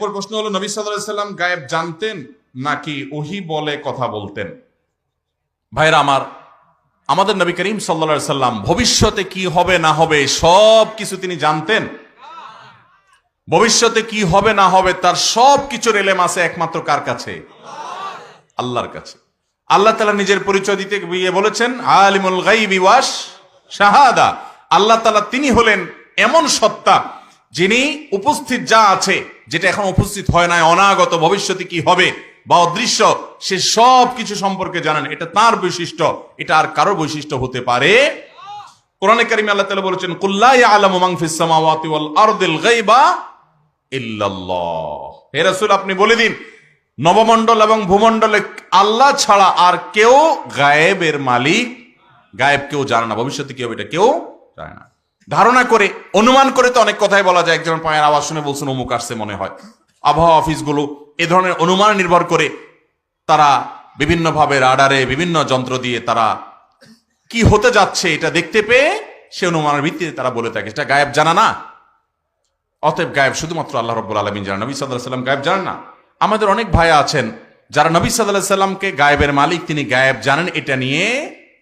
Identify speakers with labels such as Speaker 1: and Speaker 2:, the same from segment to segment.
Speaker 1: নম্বর প্রশ্ন হলো, নবী সাল্লাহ সাল্লাম গায়েব জানতেন নাকি ওহি বলে কথা বলতেন? ভাইরা আমার, আমাদের নবী করিম সাল্লা সাল্লাম ভবিষ্যতে কি হবে না হবে সব কিছু তিনি জানতেন। ভবিষ্যতে কি হবে না হবে তার সব কিছুর এলেম আছে একমাত্র কার কাছে? আল্লাহর কাছে। আল্লাহ তালা নিজের পরিচয় দিতে গিয়ে বলেছেন, আলিমুল গাইবি ওয়াস শাহাদা। আল্লাহ তালা তিনি হলেন এমন সত্তা যিনি উপস্থিত যা আছে, যেটা এখন উপস্থিত হয় না অনাগত ভবিষ্যতে কি হবে বা অদৃশ্য, সে সব কিছু সম্পর্কে জানেন। এটা তার বৈশিষ্ট্য, এটা আর কারও বৈশিষ্ট্য হতে পারে। কোরআনে কারিমে আল্লাহ তাআলা বলেছেন কুল্লা ইয়ালামু মান ফিস সামাওয়াতি ওয়াল আরদিল গায়বা ইল্লাল্লাহ। হে রাসূল, আপনি বলে দিন, নবমণ্ডল এবং ভূমণ্ডলে আল্লাহ ছাড়া আর কেউ গায়েবের মালিক, গায়েব কেউ জানে না, ভবিষ্যতে কি হবে এটা কেউ জানে না। ধারণা করে, অনুমান করে তো অনেক কথাই বলা যায়। একজন পায়ের আওয়াজ শুনে বলছেন, অমুক আসছে, মনে হয়। আবহাওয়া অফিসগুলো এ ধরনের অনুমান নির্ভর করে তারা বিভিন্নভাবে রাডারে বিভিন্ন যন্ত্র দিয়ে তারা কি হতে যাচ্ছে এটা দেখতে পেয়ে সে অনুমানের ভিত্তিতে তারা বলে থাকে। এটা গায়েব জানা না। অতএব গায়েব শুধুমাত্র আল্লাহ রব্বুল আলমিন জানেন। নবী সাল্লাহ সাল্লাম গায়েব জানেন না। আমাদের অনেক ভাই আছেন যারা নবী সাল্লাহ সাল্লামকে গায়েবের মালিক, তিনি গায়েব জানেন। এটা নিয়ে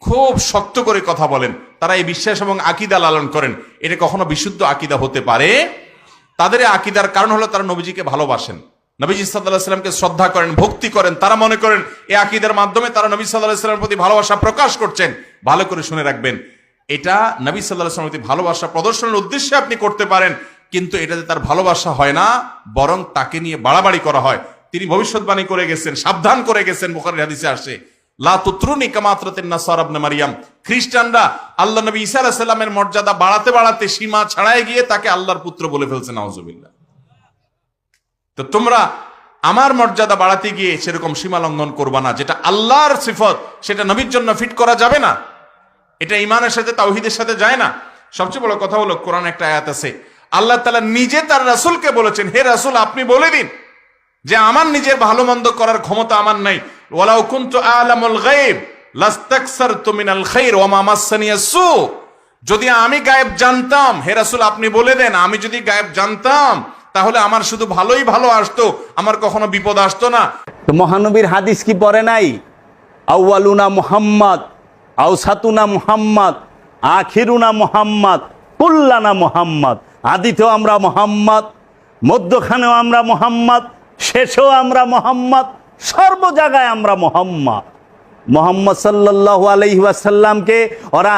Speaker 1: খুব শক্ত করে কথা বলেন। তারা এই বিশ্বাস এবং আকিদা লালন করেন। এটা কখনো বিশুদ্ধ আকিদা হতে পারে। তাদের আকিদার কারণ হলো তারা নবীজিকে ভালোবাসেন। নবীজি সাল্লাহ শ্রদ্ধা করেন, ভক্তি করেন। তারা মনে করেন এই আকিদার মাধ্যমে তারা নবী সাল্লাহ প্রতি ভালোবাসা প্রকাশ করছেন। ভালো করে শুনে রাখবেন, এটা নবী সাল্লাহ প্রতি ভালোবাসা প্রদর্শনের উদ্দেশ্যে আপনি করতে পারেন, কিন্তু এটাতে তার ভালোবাসা হয় না, বরং তাকে নিয়ে বাড়াবাড়ি করা হয়। তিনি ভবিষ্যৎবাণী করে গেছেন, সাবধান করে গেছেন বুখারী হাদিসে আসে। লা তুত্রুনি কামাত্রাতিন নাসার ইবনে মারিয়াম। খ্রিস্টানরা আল্লাহ নবী মর্যাদা বাড়াতে বাড়াতে সীমা ছাড়াই গিয়ে তাকে আল্লাহর পুত্র বলে তো তোমরা আমার মর্যাদা বাড়াতে গিয়ে সেরকম লঙ্ঘন করবা না, যেটা আল্লাহর সিফত, সেটা নবীর জন্য ফিট করা যাবে না। এটা ইমানের সাথে, তাওহিদের সাথে যায় না। সবচেয়ে বড় কথা হলো, কোরআন একটা আয়াত আছে, আল্লাহ তালা নিজে তার রাসূলকে বলেছেন, হে রাসূল, আপনি বলে দিন যে আমার নিজের ভালো মন্দ করার ক্ষমতা আমার নাই। ওয়ালাউ কুনতু আলামুল গায়ব, লাস্তাকসারতু মিনাল খাইর ওয়া মা সু। যদি আমি গায়েব জানতাম, হে রাসূল, আপনি বলে দেন, আমি যদি গায়েব জানতাম, তাহলে আমার শুধু ভালোই ভালো আসতো, আমার কখনো বিপদ আসতো না।
Speaker 2: তো মহানবীর হাদিস কি পড়ে নাই? আউয়ালুনা মুহাম্মদ আউসাতুনা মুহাম্মদ, আখিরুনা মুহাম্মদ, কুল্লানা মুহাম্মদ। আদিতেও আমরা মোহাম্মদ, মধ্যখানেও আমরা মোহাম্মদ, শেষেও আমরা মোহাম্মদ। সর্ব জায়গায় আমরা মোহাম্মদ। মোহাম্মদ সাল্লাহ আলহি ওয়াসাল্লামকে ওরা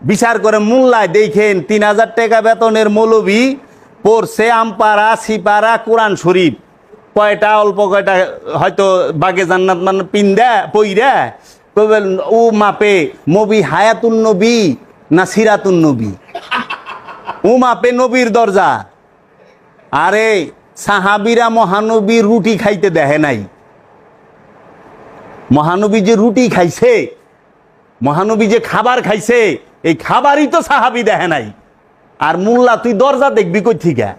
Speaker 2: বিচার করে মূল্যায় দেখেন, তিন হাজার টাকা বেতনের মৌলবী পড়ছে আমপাড়া, সিপাড়া, কোরআন শরীফ। কয়টা, অল্প কয়টা হয়তো বাগে জান্নাত মানে পিন্দা, পইরা ও মাপে নবী হায়াতুন নবী না সিরাতুন নবী? ও মাপে নবীর দরজা। আরে সাহাবিরা মহানবী রুটি খাইতে দেখে নাই। মহানবী যে রুটি খাইছে, মহানবী যে খাবার খাইছে, এই খাবারই তো সাহাবি দেখে নাই। আর মোল্লা, তুই দরজা দেখবি কই থেকে?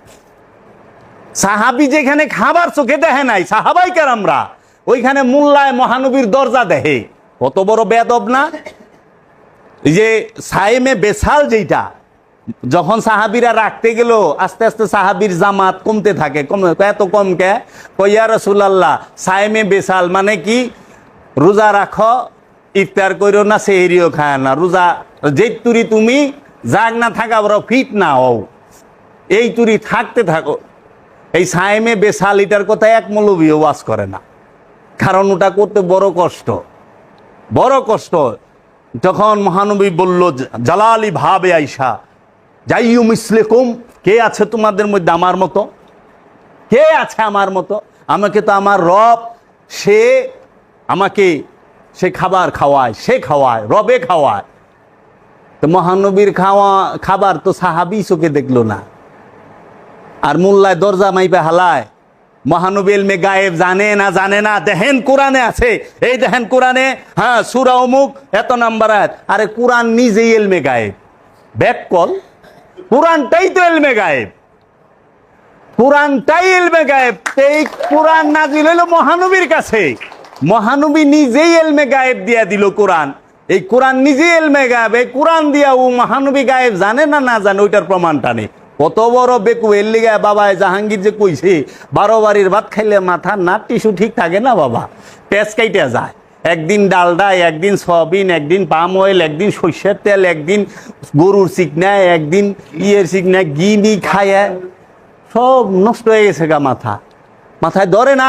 Speaker 2: সাহাবি যেখানে খাবার চোখে দেখে নাই, সাহাবাই আমরা ওইখানে মোল্লায় মহানবীর দরজা দেখে। কত বড় বেদব না? যে সায়েমে বেসাল যেটা যখন সাহাবিরা রাখতে গেল, আস্তে আস্তে সাহাবির জামাত কমতে থাকে। কম এত কম কে? কইয়া রসুল্লাহ সায়েমে বেসাল মানে কি? রোজা রাখো, ইফতার করো না সে সেহরিও খায় না। রোজা যে তুরি তুমি জাগ না থাকা বড় ফিট না হও। এই তুরি থাকতে থাকো। এই সায়েমে বেসাল এটার কথা এক মৌলবীও ওয়াজ করে না। কারণ ওটা করতে বড় কষ্ট। বড় কষ্ট। যখন মহানবী বলল জালালি ভাবে আইসা যাইউ মিসলেকুম, কে আছে তোমাদের মধ্যে আমার মতো? কে আছে আমার মতো? আমাকে তো আমার রব, সে আমাকে সে খাবার খাওয়ায়, সে খাওয়ায়, রবে খাওয়ায়। তো মহানবীর খাওয়া, খাবার তো সাহাবি চোখে দেখল না। আর মোল্লায় দরজা মাইপে হালায়। মহানবী এলমে গায়েব জানে না জানে না, দেখেন কোরআনে আছে। এই দেখেন কোরআনে হ্যাঁ সুরা অমুক এত নাম্বার আয়াত। আরে কোরআন নিজেই এলমে গায়েব। ব্যাক কল কোরআনটাই তো এলমে গায়েব। কোরআনটাই এলমে গায়েব। এই কোরআন নাজিল হইল মহানবীর কাছে। মহানবী নিজেই এলমে গায়েব দিয়া দিল কোরআন। এই কোরআন নিজেই এলমে গায়েব, এই কোরআন দিয়া ও মহানবী গায়েব জানে না না জানে, ওইটার প্রমাণটা নেই কত বড় বেকু, এর লিগে বাবা জাহাঙ্গীর যে কইছে, বারো বাড়ির ভাত খাইলে মাথা না টিস্যু ঠিক থাকে না বাবা, পেঁচ কাইটে যায়। একদিন ডালডা একদিন সয়াবিন, একদিন পাম অয়েল, একদিন সর্ষের তেল, একদিন গরুর চিকনায়, একদিন ইয়ের চিকনায় মি খায় সব নষ্ট হয়ে গেছে গা মাথা। মাথায় ধরে না